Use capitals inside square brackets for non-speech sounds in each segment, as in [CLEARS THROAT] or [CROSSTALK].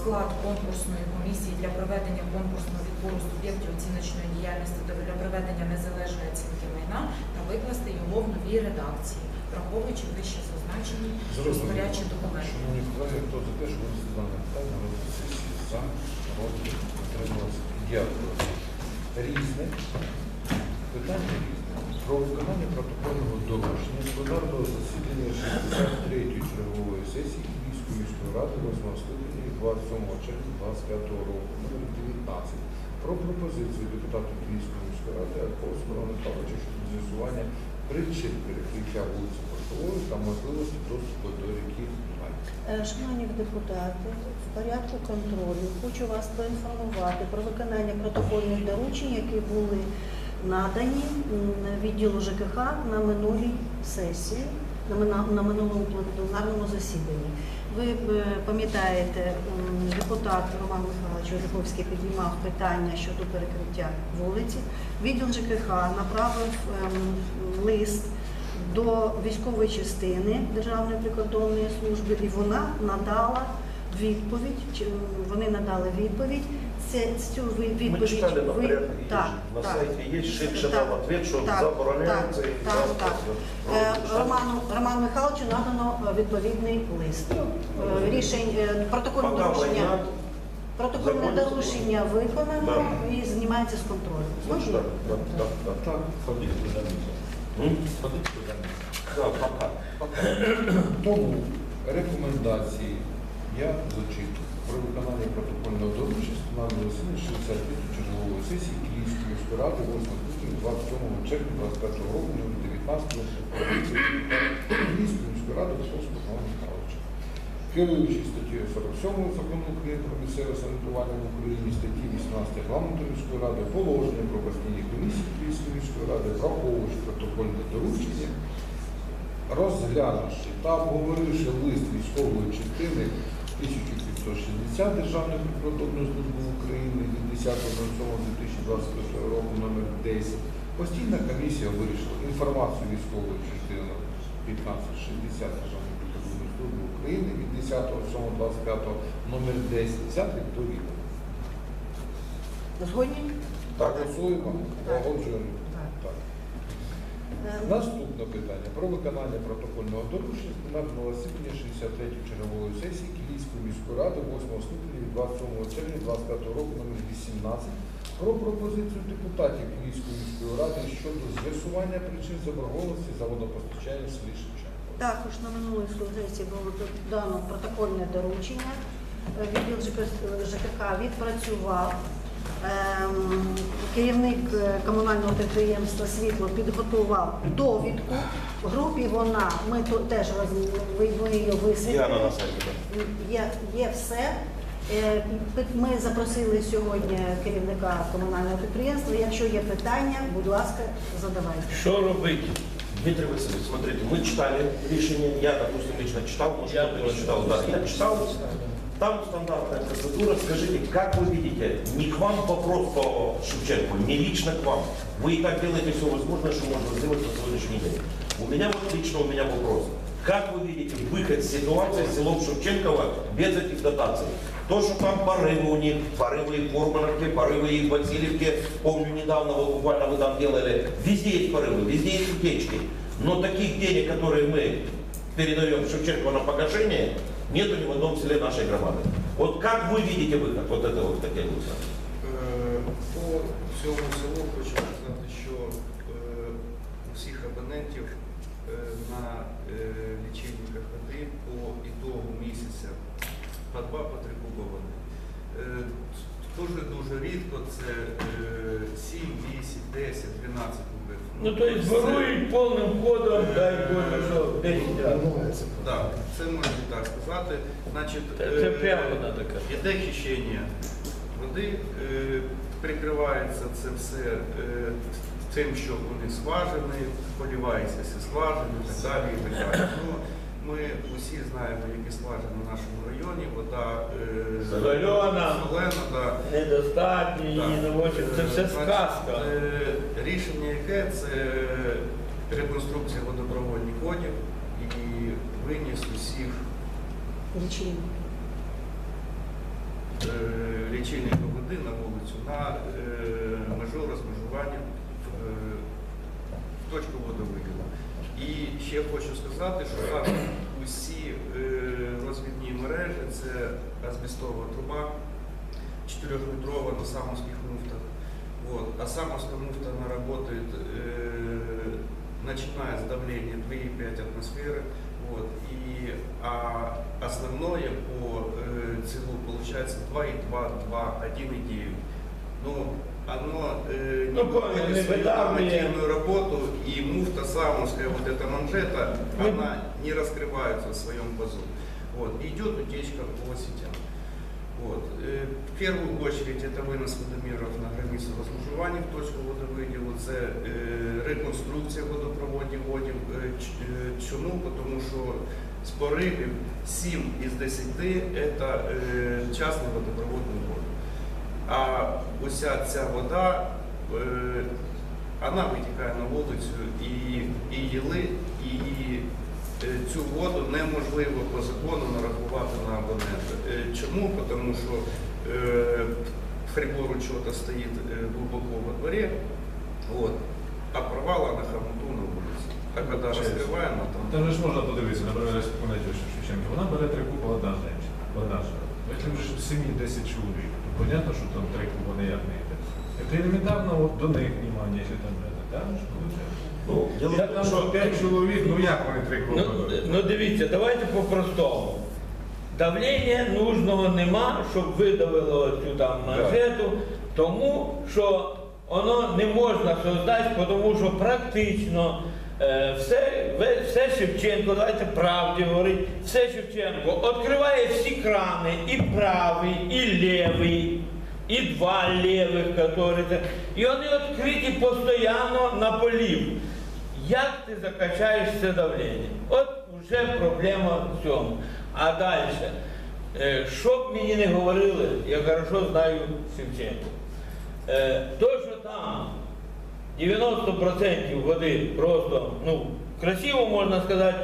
склад конкурсної комісії для проведення конкурсного відбору суб'єктів оціночної діяльності для проведення незалежної оцінки майна та викласти його в новій редакції, враховуючи вище зазначені розпорядчі документи. Шановні колеги, хто за те, що дане питання розгляд сесії за, проти, утрималися. Дякую. Різне. Питання різне. Про виконання протокольного доручення з пленарного засідання 63-ї чергової сесії Київської міської ради 8 скликання від 27 червня 25 року номер 19 про пропозицію депутату Київської міської ради Аркова Смирона Павловича щодо з'ясування причин перекриття вулиці Портової та можливості доступу до ріки Дунай. Е, Шановні депутати, в порядку контролю хочу вас поінформувати про виконання протокольних доручень, які були надані відділу ЖКХ на минулій сесії, на минулому пленарному засіданні. Ви е, пам'ятаєте, депутат Роман Михайлович Озиховський піднімав питання щодо перекриття вулиці. Відділ ЖКХ направив ем, лист до військової частини Державної прикордонної служби, і вона надала відповідь. Вони надали відповідь. Це цю відповідь читали на ви так, на так. сайте есть, Шейх Так, ответ, что так, забороняется. так, так, так. Е. Роману Роману Михайловичу надано е, відповідний лист. Е, Рішень е, протокольне Пока доручення. Протокольне доручення виконано і знімається з контролю. Можна? да, да. Так. М? Да, пока. пока. Тому рекомендації я зачитую про виконання протокольного доручення пленарного засідання 63 чергової сесії Київської міської ради 8 скликання 27 червня 25 року номер 19 пропозиції Київської міської ради Висоцького Павла Михайловича. Керуючись статтею 47 закону України про місцеве самоврядування в Україні, статті 18 регламенту міської ради, положення про постійні комісії Київської міської ради, враховуючи протокольне доручення, розглянувши та обговоривши лист військової частини 1560 Державної прикордонної служби України від 10.07.2025 року номер 10, постійна комісія вирішила інформацію військової частини 1560 Державної прикордонної служби України від 10.07.25 номер 10 взяти до відома. Згодні? Так. Голосуємо, погоджуємо. Наступне питання про виконання протокольного доручення пленарного засідання 63-ї чергової сесії Київської міської ради 8 скликання від 27 червня 25 року номер 18 про пропозицію депутатів Київської міської ради щодо з'ясування причин заборгованості за водопостачання в селі Шевченко. Також на минулій сесії було дано протокольне доручення. Е, Відділ ЖКХ відпрацював. Ем, Керівник е, комунального підприємства Світло підготував довідку. В групі вона, ми тут теж ми її висвітлили. Є, є все. Е, Ми запросили сьогодні керівника комунального підприємства. Якщо є питання, будь ласка, задавайте. Що робити? Дмитрий Васильевич, смотрите, мы читали решение, я, допустим, лично читал, может, Я кто-то не читал, да, я читал. Там стандартная процедура. Скажите, как вы видите, не к вам вопрос по Шевченку, не лично к вам. Вы и так делаете все возможное, что можно сделать на сегодняшний день. У меня вот лично у меня вопрос. Как вы видите выход из ситуации с селом Шевченково без этих дотаций? То, что там порывы у них, порывы и в порывы и в помню недавно, вот буквально вы там делали, везде есть порывы, везде есть утечки. Но таких денег, которые мы передаем Шевченко на погашение, нету ни в одном селе нашей громады. Вот как вы видите выход? Вот это вот хотел бы узнать. Е, По цьому селу хочу сказати, що е, у всіх абонентів е, на е, лічильниках води по ітогу місяця по два, по три куба води. Е, Дуже дуже рідко це е, 7, 8, 10, 12 кубів. Ну, то есть ворують повним ходом, дай Боже, що 10 разів. Так, це можна так сказати. Значить, Це- е, прямо. Іде хищення води, е, прикривається це все е, тим, що вони скважини, полівається всі скважини і так далі. І так далі. Ну, ми усі знаємо, які скважини в нашому районі, вода е, Солена. да. Недостатньо, її не хочуть. Це все сказка. е, Рішення яке це реконструкція водопроводних ходів і виніс усіх Лічильник. е, води на вулицю на е, межу розмежування е, в точку водовиділу. І ще хочу сказати, що зараз усі е, розвідні мережі це азбестова труба 4-метрова на самовских муфтах. Вот. А самовская муфта она работает, э, начиная с давления 2,5 атмосферы. Вот. И, а основное по э, ЦИЛу получается 2,2, 2, 1,9. Ну, оно э, не Ну, понял, выполняет не свою выдавливает. нормативную работу, и муфта самовская, вот эта манжета, Ну, она не раскрывается в своем пазу. Вот. Идет утечка по сетям. Вот. Э, В первую очередь это винос водомірів на границю розмежування в точку водовиділу, це е, реконструкція водопроводів водів. Е, ч- е, Чому? Тому що з поривів 7 із 10 це е, частний водопроводний вод. А уся ця вода, е, вона витікає на вулицю і, і їли, і е, цю воду неможливо по закону нарахувати на абонента. Е, Чому? Тому що е, прибор учета стоїть е, глибоко во дворі, от, а провала на хомуту на вулиці. А коли розкриваємо, там Там же ж можна подивитися, наприклад, якщо вона Шевченка, вона бере три куба одна жінка, одна жінка. Якщо вже в сім'ї 10 чоловік, то понятно, що там три куба ніяк не йде. Це елементарно от до них внимання, якщо там бере, так? Ну, дело Я там что що 5 чоловік, ну як вони три куба Ну, ну дивіться, давайте по-простому. Давлення нужного нема, щоб видавило цю там манжету, тому що воно не можна создати, тому що практично е, все, ве- все Шевченко, давайте правді говорити, все Шевченко відкриває всі крани, і правий, і лівий, і два лівих, які, і вони відкриті постійно на полів. Як ти закачаєш це давлення? От вже проблема в цьому. А далі, що б мені не говорили, я хорошо знаю Шевченко. Е, То, що там 90% води просто, ну, красиво можна сказати,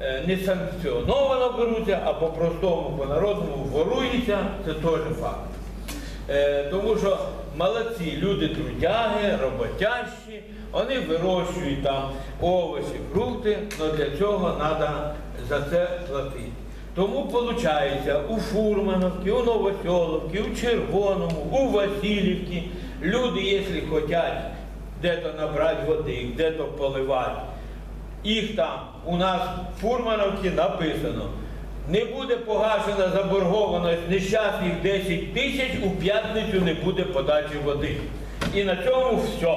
е, не санкціоновано беруться, а по-простому, по-народному воруються, це теж факт. Е, тому що молодці, люди трудяги, роботящі, вони вирощують там овочі, фрукти, але для цього треба за це платити. Тому виходить, у Фурмановці, у Новоселовці, у Червоному, у Васильівці люди, якщо хочуть де-то набрати води, де-то поливати, їх там у нас в Фурмановці написано. Не буде погашена заборгованість нещасних 10 тисяч, у п'ятницю не буде подачі води. І на цьому все.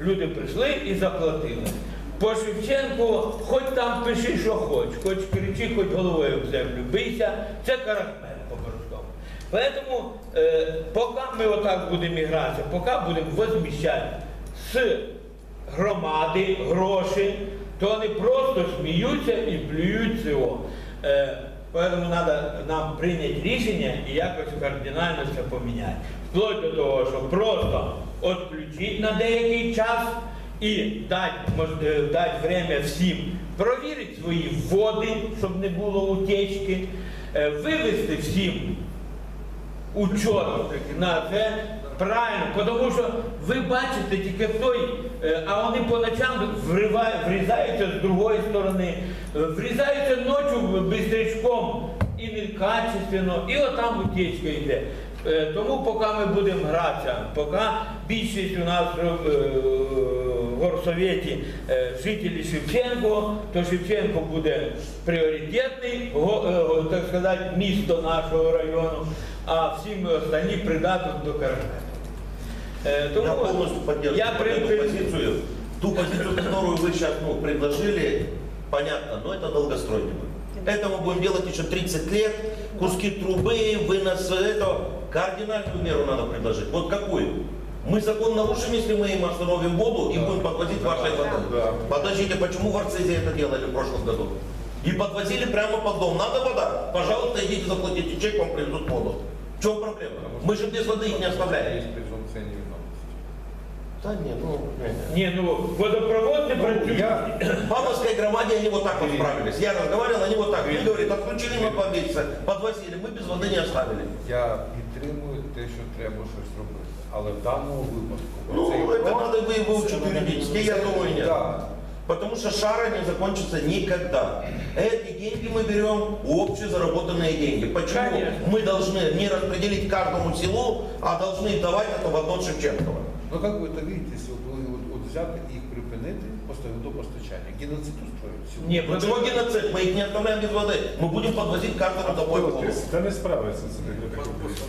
Люди прийшли і заплатили. По Шевченку, хоч там пиши, що хоч, хоч кричи, хоч головою в землю бийся, це карахмет по-простому. Поэтому, е, поки ми отак будемо гратися, поки будемо возміщати з громади гроші, то вони просто сміються і плюють цього. Поэтому треба нам прийняти рішення і якось кардинально це поміняти. Вплоть до того, що просто відключити на деякий час і дати, дати время всім провірити свої води, щоб не було утечки, е, вивести всім учет на це правильно, тому що ви бачите тільки той, е, а вони по ночам вривають, врізаються з другої сторони, е, врізаються ночі бистрячком і некачественно, і отам утечка йде. Е, Тому поки ми будемо гратися, поки більшість у нас в горсовєті жителі Шевченко, то Шевченко буде пріоритетний, так сказати, місто нашого району, а всі ми останні придаток до Карпат. Е, я полностью поддерживаю я эту при- позицию. Ту позицию, которую вы сейчас ну, предложили, понятно, но это долгостройно. Это мы будем делать еще 30 лет, куски трубы, вынос этого. Кардинальную меру надо предложить. Вот какую? Мы закон нарушим, если мы им остановим воду и будем подвозить вашей водой. Да. Подождите, почему в Арцизе это делали в прошлом году? И подвозили прямо под дом. Надо вода? Пожалуйста, идите заплатите чек, вам привезут воду. В чем проблема? Мы же без воды их не оставляем. Есть презумпция невиновности. Да не, ну, не. Ні, ну водопровод не працює. Я, [COUGHS] В Павловской громаде они вот так вот справились. Я разговаривал, они вот так. Они говорят, отключили мы два месяца, подвозили, мы без воды не оставили. Я підтримую те, що треба щось робити. Але в даному випадку Ну, цей это крок- надо бы выучить юридически, я думаю, нет. Да. Потому что шара не закончится никогда. Эти деньги мы берем, общие заработанные деньги. Почему Конечно. мы должны не распределить каждому селу, а должны давать это в одно Шевченково? Ну как вы это видите, если вот, вы вот, вот взяти їх припинити поставити водопостачання? Геноцид устроїть? сьогодні? Ні, Ну чего геноцид? Мы их не оставляем без воды. Мы будем подвозить каждому домой воду. Та не справиться з цим.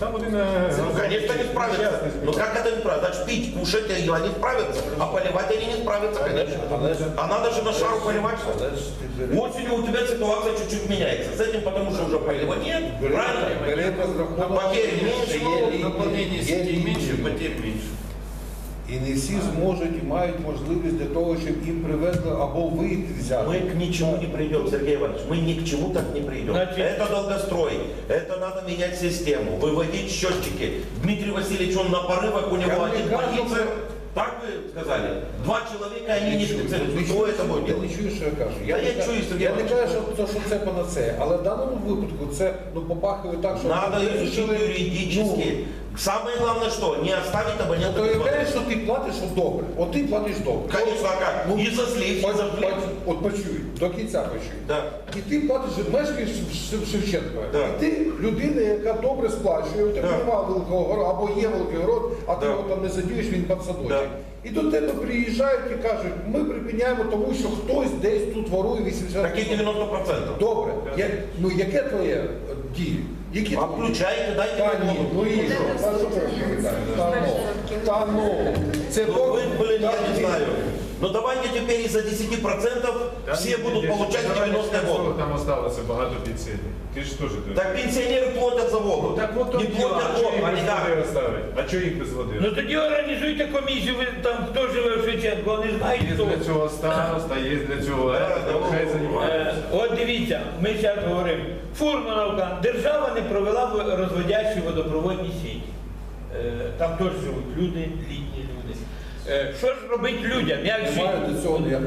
Там один... е, Ну, конечно, не справятся. нещасний Ну співак. как это не справиться? Значит, пить, кушать и они справятся, а поливать они не справятся, конечно. Але ж, А надо же на шару поливать. что ли? але ж ти бери, Осенью у тебя ситуация чуть-чуть меняется. С этим потому что уже поливать нет, бери, правильно? бери розрахунок, Потерь меньше, що є лінії, Наполнение є сетей меньше, лінії. потерь меньше. І не всі зможуть і мають можливість для того, щоб їм привезли або вийти взяти. Мы к ничему не придем, Сергей Иванович. Мы ни к чему так не придем. Значит- Это долгострой. Это надо менять систему, выводить счетчики. Дмитрий Васильевич, он на порывах, у него Я один не кажу, больница. що- Так вы сказали? Два человека, они не чую, специалисты. ти Кто чуєш, это будет Ти не делать? чуєш, що я кажу. Та не я кажу- чую, Сергій Я не Іванович. кажу, що, то, що це панацея, але в даному випадку це ну, попахує так, що... Надо ми изучить вирішили, юридически. Самое главное, что не оставить Ну, абонента то без воды. уявляєш, що ти платиш от добре. От ти платиш добре. Конечно, а как? Ну, И за слив, и за плив. от, почуй, до кінця почуй. Да. І ти платиш, мешкаєш в Шев- Да. І ти людина, яка добре сплачує, у тебе Да. немає великого гору, або є великий город, а ти Да. його там не задієш, він під садочок. Да. І до тебе приїжджають і кажуть, ми припиняємо, тому що хтось десь тут ворує 80 Какие 90%? Добре. Я, ну яке твоє діє? Які А Включайте, дайте Та мне ні, ну і що? Та що ви розповідаєте? Та ну, та ну. Це Ну, вы, блин, я Та не ні. знаю. Ну давайте теперь из-за 10% Там все ні, будут ні, получать давай 90 не воду. Там осталося багато пенсійних. Ти ж теж... ти- Так пенсионеры платят за воду. Так от не тут платят а чого воду, їх они без води оставить? А чого їх без води? Ну тоді організуйте комісію, ви там хто живе в Шевченко, вони знають Є хто. для цього староста, є для цього, Да, е, да, хай ну, Е, займаються. От дивіться, ми зараз говоримо, Фурмановка, держава не провела в- розводящі водопроводні сіті. Е, Там теж живуть люди, літні Що ж робити людям? Як жити?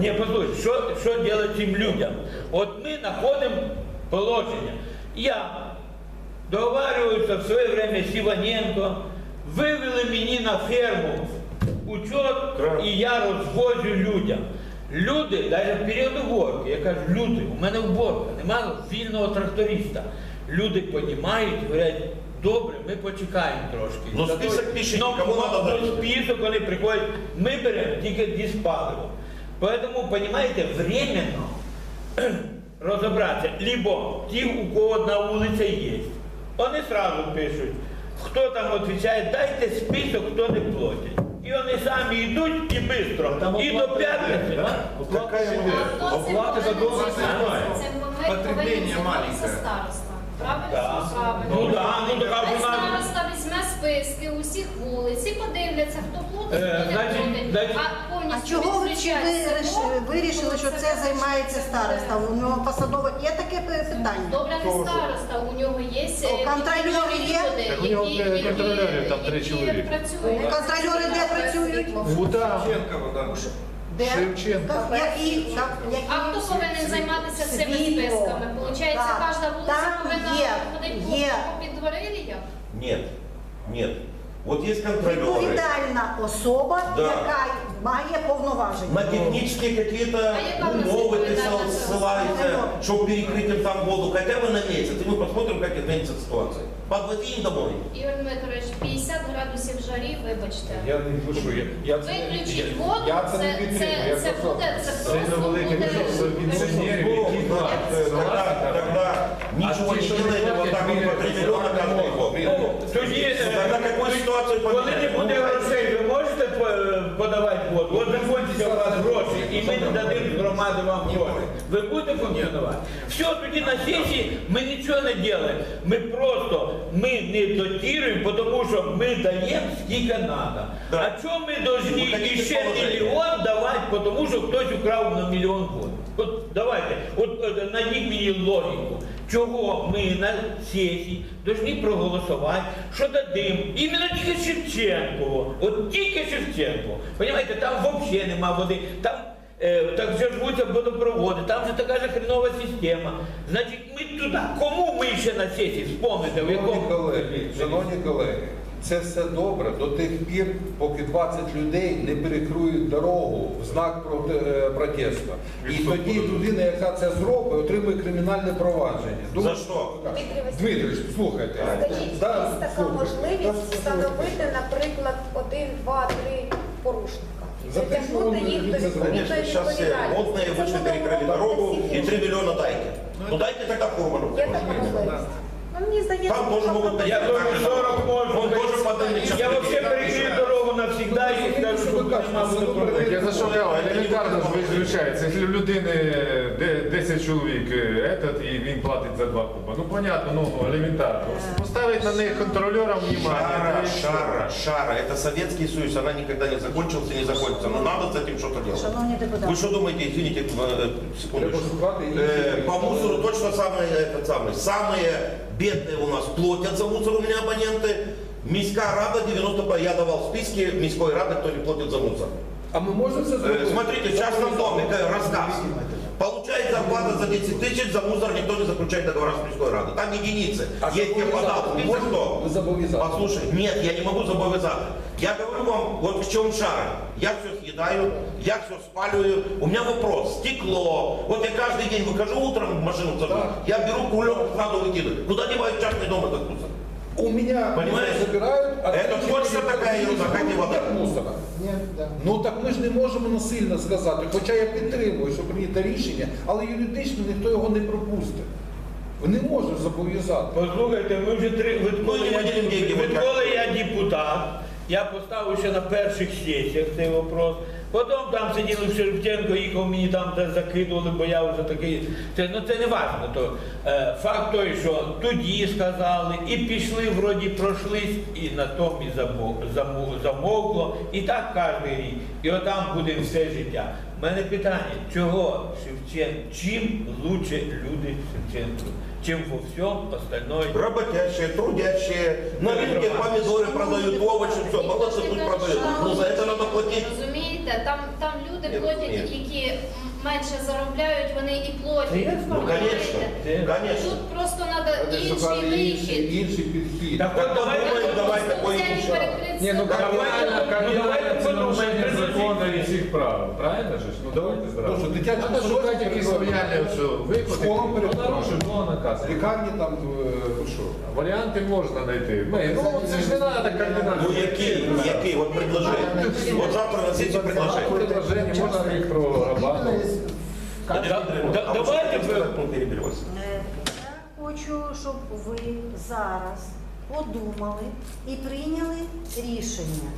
Ні, послухай, що, що робити цим людям? От ми знаходимо положення. Я договарювався в своє время з Іваненко, вивели мені на ферму учет, і я розвозю людям. Люди, навіть в період уборки, я кажу, люди, у мене уборка, немає вільного тракториста. Люди розуміють, говорять, добре, ми почекаємо трошки. Ну, Зато- список пишіть, Ну, кому надо ну, дати. список вони приходять, ми беремо тільки диспаливо. Поэтому, понимаете, временно [CLEARS THROAT] розібратися, либо ті, у кого одна вулиця є, вони сразу пишуть, хто там відповідає, дайте список, хто не платить. І вони самі йдуть і швидко. І до п'ятниці. Какая мы- Оплати за дозвіл немає. Потреблення маленьке. Правильно? Так. Правильно. Ну да, ну так а Хай вона- староста візьме списки усіх вулиць і подивляться, хто платить, Е, хто не значить, А А повністю чого ви чи відключать ви село, риш- вирішили, що це займається староста? У нього посадове є таке пи- питання? Добре, не староста, у нього є е, О, контролери є? Так у нього е, контролерів там три працюють. Контролери де працюють? Ну. Шевченкова, да. Де? Шевченко. Так, Які? Так, які? А хто повинен займатися цими Світло. списками? Получається, Так. кожна вулиця Там повинна є, ходити є. по під дворилля? Нет, нет. Вот есть контролеры. Відповідальна особа, Да. яка має повноваження. На технические какие-то А яка в нас умовы ты відповідальність? ссылаешься, чтобы перекрыть им там воду хотя бы на месяц, и мы посмотрим, как изменится ситуация. Подводи им домой. Ігор Дмитрович, 50 градусів жарі, вибачте. Я не пишу, я, я це не Виключіть воду, я це не це, підтримую. я це просто- буде, це просто буде. буде. місто пенсіонерів, які платять тогда, тогда ничего не те, что делаем, не вот так вот по 3 миллиона каждый год. Ну, тоді, е, Тогда какую ситуацию Коли не буде грошей, ви можете е, подавати воду? От знаходяться у вас гроші, і ми не дадимо громади вам гроші. Ви будете функціонувати? Все, тоді на сесії ми нічого не робимо. Ми просто ми не дотіруємо, тому що ми даємо скільки треба. А чому ми повинні ще мільйон давати, тому що хтось украв на мільйон воду? От давайте, от е, найдіть мені логіку. Чого ми на сесії повинні проголосувати, що дадим іменно тільки Шевченко, От тільки Шевченко. Понімаєте, там взагалі нема води. Там е, так будуть водопроводи, там же така ж хренова система. Значить, ми туди, кому ми ще на сесії вспомните, в Шановні колеги, шановні колеги, це все добре до тих пір, поки 20 людей не перекрують дорогу в знак проти е, протесту. І тоді людина, яка це зробить, отримує кримінальне провадження. За що? Дмитрич, слухайте. Скажіть, Да, є така слухайте. можливість встановити, наприклад, один, два, три порушника і Зафіксовано, притягнути їх до це відповідної Конечно, сейчас все відповідальності. модные Це вышли, буде перекрыли умовно дорогу всіх и 3 інших. миллиона дайте. Ну дайте тогда Ковану. Є така можливість. Ну, мені здається, Там тоже що могут. Я думаю, 40 можна. Он тоже подает. Я вообще дорогу навсегда і скажу, що нема водопроводу. Так я за що кажу, елементарно ж виключається. Якщо в людини де- 10 чоловік е, этот, і він платить за два куба. Ну понятно, ну елементарно. Поставить на них контролера Шара, внимание. шара, шара. Это Советский Союз, она никогда не закончился, не закончится. Но надо с этим что-то делать. Шановні депутати. Вы что думаете, извините, э, Треба секундочку. шукати інші Э, По рішення. мусору точно самое, этот самый, самые бедные у нас платят за мусор у меня абоненты. Міська рада 90, я давал списки міської ради, хто не платит за мусор. А ми можемо це Э, зробити? Смотрите, в частном доме, э, рассказ. Получает зарплата за 10 тысяч, за мусор никто не заключает договора с міськой радой. Там единицы. А Есть я подал список, Можете кто? ви зобов'язати? Послушай, нет, я не могу зобовязать. Я говорю вам, вот в чем шара. Я все съедаю, я все спаливаю. У меня вопрос, стекло. Вот я каждый день выхожу утром в машину сажу, Да. я беру кулек, сразу выкидываю. Куда девают в частный дом этот мусор? У меня Понимаешь? забирають, а Это точно мені така ерунда, Ну, как не вода. мусора. Нет, да. Ну так ми ж не можемо насильно сказати, хоча я підтримую, що прийнято рішення, але юридично ніхто його не пропустить. Ви не можеш зобов'язати. Послухайте, ми вже три відколи Ну, не я, виділимо деньги, відколи я депутат. Я поставив ще на перших сесіях цей вопрос. Потім там сиділи в Шевченко, їхав мені там закидували, бо я вже такий. Це ну це не важливо. То е, факт той, що тоді сказали, і пішли, вроді пройшлись, і на тому і замов- замов- замовкло. І так кожен рік. І отам буде все життя. У мене питання, чого Шевченко, чим лучше люди Шевченко, чим во всьому остальное Работящие, трудящие, на рынке помидоры продают, овощи, все, молодцы пусть продают. Ну за это надо платить. Розумієте, там, там люди Ні, платять, ні. які м, менше заробляють, вони і платять. Ну, конечно, Розумієте? конечно. Тут просто треба Вони інший шукали інший, вихід. інший підхід. Так от давайте Подумаємо, Ні, ну себе. кардинально, Ну, давайте кардинально це подумаємо, нарушення предложіть. закону і всіх прав. Правильно же ж? Ну давайте Тому зразу. що дитячі Треба шукати якісь лояльні що виходи. Школам Ну, перед нарушив, було наказано. Лікарні там, е, ви що? Варіанти можна знайти. Ми, ну це ж не треба кардинально. Ну який, який, от предложение. Вот завтра на сессии предложение. Предложення можна їх про Габанова. Надежда Да- Андреевна, да- а вы давайте что, вы- мы перебили вас? Е, Я хочу, щоб ви зараз подумали і прийняли рішення.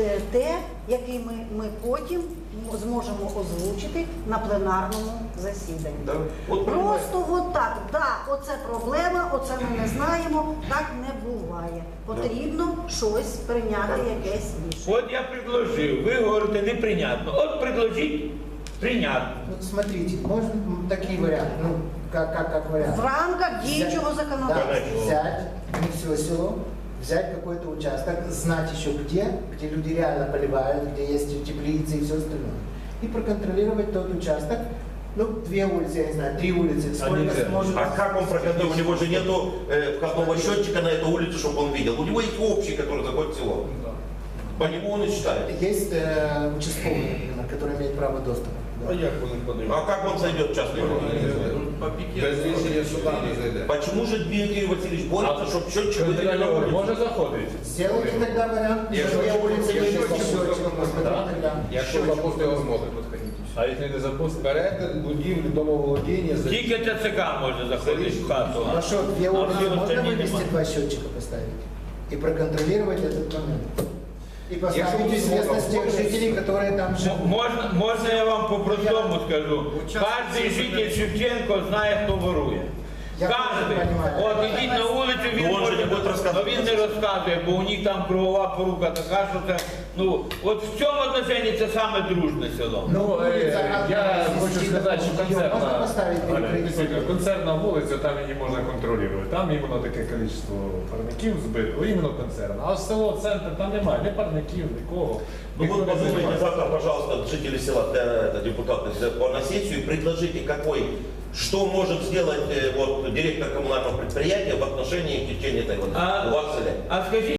Е, Те, яке ми, ми потім зможемо озвучити на пленарному засіданні. Да. Вот понимаете. Просто от так, да, оце проблема, оце ми не знаємо, так не буває. Потрібно щось прийняти, якесь рішення. От я предложив, ви говорите неприйнятно. От предложіть прийнятно. Ну, смотрите, можно такие варианты, ну, как, как, как вариант. В рамках діючого Да, законодавства. взять, не все село, взять какой-то участок, знать еще где, где люди реально поливают, где есть теплицы и все остальное. И проконтролировать тот участок, ну, две улицы, я не знаю, три улицы, сколько нельзя. сможет. А как он проходил? У него же нету э, входного счетчика на эту улицу, чтобы он видел. У него есть общий, который заходит в село. По нему он и считает. Есть э, участковый, например, который имеет право доступа. Да. А как он зайдет в частный дом? Без рішення суда не зайде. Почему же Дмитрий Васильевич борется, чтобы счетчик выделили на Контролер улицу? може заходити? Сделайте тогда вариант, Якщо две счетчик- улицы якщо выйдут, счетчик счетчик, запустить, посмотрите, да. Якщо запустить його зможе підходити. А якщо не запустить? Перетин будівлі домоволодіння за Тільки ТЦК може заходити в хату. а- Хорошо, две а улицы всі можно остальні вывести, нема. два счетчика поставить и проконтролировать этот момент. И Якщо поставить в известность тех жителей, которые там живут. Можна, можна я вам по-простому скажу? Кожен житель Шевченко знає, хто ворує. Я Кожен. понимаю. От ідіть на вулицю, він Ну он же може... не будет рассказывать але він не розказує, бо у них там кругова порука така, що це, ну, от в цьому отношенні це саме дружне село. Ну, Ну, е, улица я одна, хочу из сказати, що её Можно концертна, поставить Оля, перекрытие? действительно, концертна вулиця, там її можна контролювати. Там іменно таке кількість парників збито, іменно концертна. А село, центр, там немає ні парників, нікого. Ну Ніхто вот не подумайте займається. завтра, пожалуйста, жители села, да, это, депутаты, да, на сессию и предложите, какой, что может сделать э, вот, директор коммунального предприятия в отношении течения этой воды. А- У вас в селе. А скажіть,